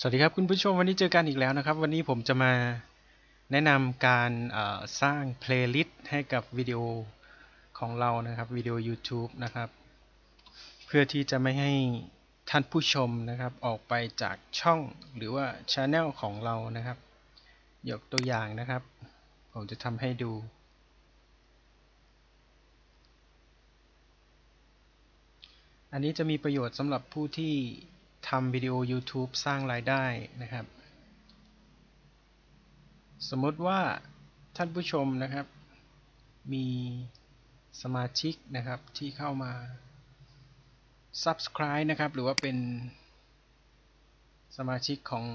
สวัสดีครับคุณผู้ชมวันนี้เจอกันอีกแล้วนะครับ วันนี้ผมจะมาแนะนำการสร้างเพลย์ลิสต์ให้กับวิดีโอของเรานะครับวิดีโอ YouTube นะครับ เพื่อที่จะไม่ให้ท่านผู้ชมนะครับออกไปจากช่องหรือว่าช anel ของเรานะครับ ยกตัวอย่างนะครับ ผมจะทำให้ดูอันนี้จะมีประโยชน์สำหรับผู้ที่ ทำวิดีโอ YouTube สร้างรายได้นะครับ สมมติว่าท่านผู้ชมนะครับ มีสมาชิกนะครับที่เข้ามา Subscribe นะครับ หรือว่าเป็นสมาชิกของ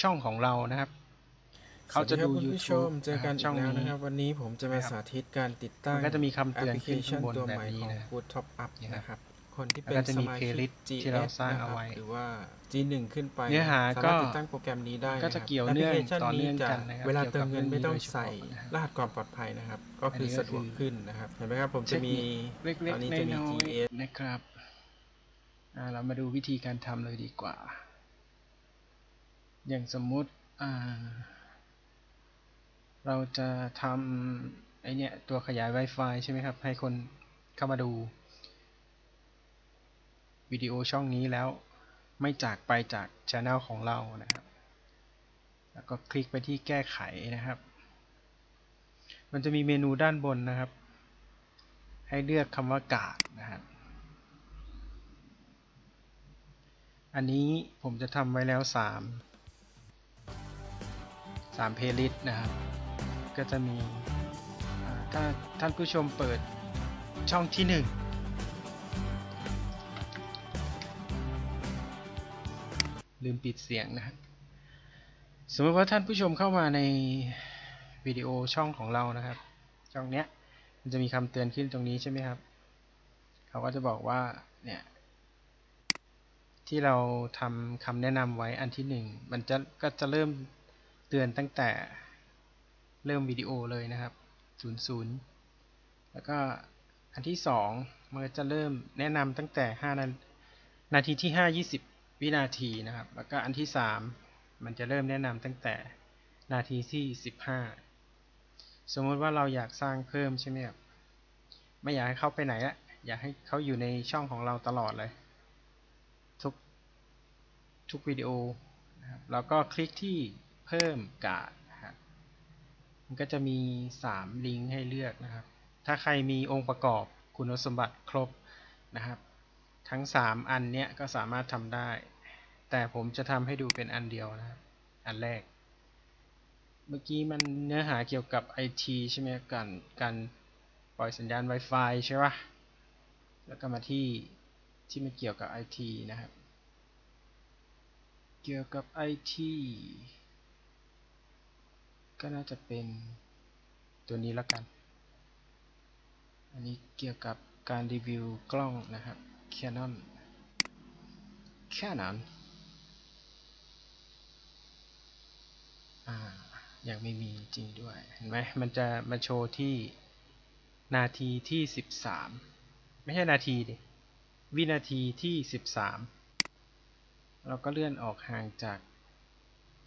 ช่องของเรานะครับเขาจะดูสวัสดีครับคุณผู้ช YouTube มเจอกันช่ช่อองงนี้นี้นะครับ วันนี้ผมจะมานะครับสาธิตการติดตั้งมันก็จะมีคำแอปเตือนพลิเคขึ้นชัข้านงบนตัวแบใหบม่นี้ของนะ Good Top Up นี่ครับนะครับ คนที่แล้วเป็นก็จะสมีมาชิก playlist ที่ GS เราสร้างนะคเอาบไว้หรือว่า G1 ขึ้นไปเนื้อหาสามารถก็ติดตั้งโปรแกรมนี้ได้ก็จะนครับเกี่ยวเนื่องแปพลิคชัต่อเนื่องจะกันนะครับเวลาเติมเงินไม่ต้องเกี่ยวกับใส่เรื่องนี้โดยเฉพาะนะครับรหัสความปลอดภัยนะครับ ก็คืออันนี้ก็สะดวกคือขึ้นนะครับเห็นไหมครับผมจะมีเล็กตอนนี้ๆจะมีน้อย GS ๆนะครับอ่าเรามาดูวิธีการทำเลยดีกว่า อย่างสมมุติอ่าเราจะทำไอเนี้ยตัวขยาย Wi-Fi ใช่ไหมครับ ให้คนเข้ามาดู วิดีโอช่องนี้แล้วไม่จากไปจากช anel ของเรานะครับ แล้วก็คลิกไปที่แก้ไขนะครับ มันจะมีเมนูด้านบนนะครับ ให้เลือกคำว่ากาดนะครับอันนี้ผมจะทำไว้แล้ว 3 3เพลย์ลิสต์นะครับ ก็จะมีถ้าท่านผู้ชมเปิดช่องที่ 1 ลืมปิดเสียงนะครับสมมติว่าท่านผู้ชมเข้ามาในวิดีโอช่องของเรานะครับ ช่องเนี้ยมันจะมีคำเตือนขึ้นตรงนี้ใช่ไหมครับ เขาก็จะบอกว่าเนี่ยที่เราทำคำแนะนำไว้อันที่หนึ่งมันจะก็จะเริ่มเตือนตั้งแต่เริ่มวิดีโอเลยนะครับ 00 แล้วก็อันที่สองมันจะเริ่มแนะนำตั้งแต่5นานาทีที่ 5 20 วินาทีนะครับ แล้วก็อันที่สามมันจะเริ่มแนะนำตั้งแต่นาทีที่ 15 สมมติว่าเราอยากสร้างเพิ่มใช่ไหมครับ ไม่อยากให้เขาไปไหนละ อยากให้เขาอยู่ในช่องของเราตลอดเลย ทุกทุกวิดีโอนะครับแล้วก็คลิกที่เพิ่มการ์ดนะครับมันก็จะมี 3 ลิงก์ให้เลือกนะครับ ถ้าใครมีองค์ประกอบคุณสมบัติครบนะครับ ทั้ง 3 อันเนี้ยก็สามารถทำได้ แต่ผมจะทำให้ดูเป็นอันเดียวนะครับ อันแรก เมื่อกี้มันเนื้อหาเกี่ยวกับ IT ใช่ไหมการการปล่อยสัญญาณ Wi-Fi ใช่ปะแล้วก็มาที่ที่มันเกี่ยวกับ IT นะครับ เกี่ยวกับ IT ก็น่าจะเป็นตัวนี้ล้วกัน อันนี้เกี่ยวกับการรีวิวกล้องนะครับ Canon Canon อ่ายังไม่มีจริงด้วย เห็นไหมมันจะมาโชว์ที่นาทีที่ 13 ไม่ใช่นาทีดิ วินาทีที่ 13 เราก็เลื่อนออกห่างจาก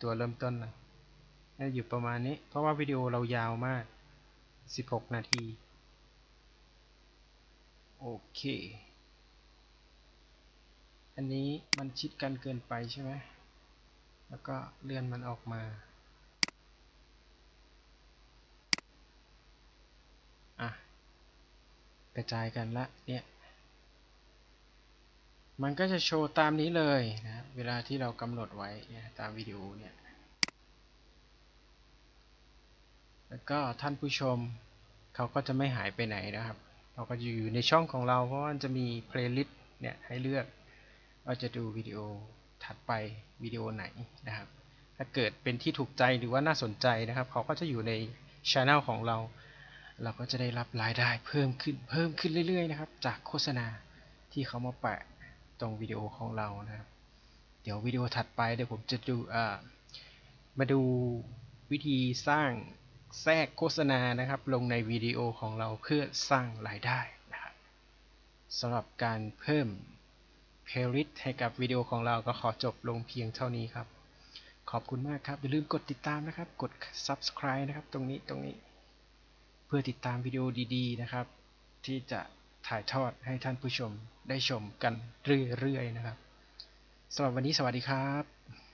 ตัวเริ่มต้นนะน่าอยู่ประมาณนี้ เพราะว่าวิดีโอเรายาวมาก 16 นาที โอเค นนี้มันชิดกันเกินไปใช่ไหม แล้วก็เลื่อนมันออกมา อะ กระจายกันละเนี่ย มันก็จะโชว์ตามนี้เลยนะ เวลาที่เรากำหนดไว้เนี่ยตามวิดีโอเนี่ย แล้วก็ท่านผู้ชมเขาก็จะไม่หายไปไหนนะครับ เราก็อยู่ในช่องของเราเพราะว่ามันจะมีเพลย์ลิสต์เนี่ยให้เลือก ว่าจะดูวิดีโอถัดไปวิดีโอไหนนะครับ ถ้าเกิดเป็นที่ถูกใจหรือว่าน่าสนใจนะครับ เขาก็จะอยู่ในช anel ของเรา เราก็จะได้รับรายได้เพิ่มขึ้นเพิ่มขึ้นเรื่อยๆนะครับ จากโฆษณาที่เขามาแปะตรงวิดีโอของเรานะครับ เดี๋ยววิดีโอถัดไปเดี๋ยวผมจะดูมาดูวิธีสร้างแทรกโฆษณานะครับ ลงในวิดีโอของเราเพื่อสร้างรายได้นะครับสำหรับการเพิ่ม เพลย์ลิสต์ให้กับวิดีโอของเราก็ขอจบลงเพียงเท่านี้ครับ ขอบคุณมากครับ อย่าลืมกดติดตามนะครับ กด subscribe นะครับ ตรงนี้ตรงนี้ เพื่อติดตามวิดีโอดีๆนะครับ ที่จะถ่ายทอดให้ท่านผู้ชมได้ชมกันเรื่อยๆนะครับสำหรับวันนี้สวัสดีครับ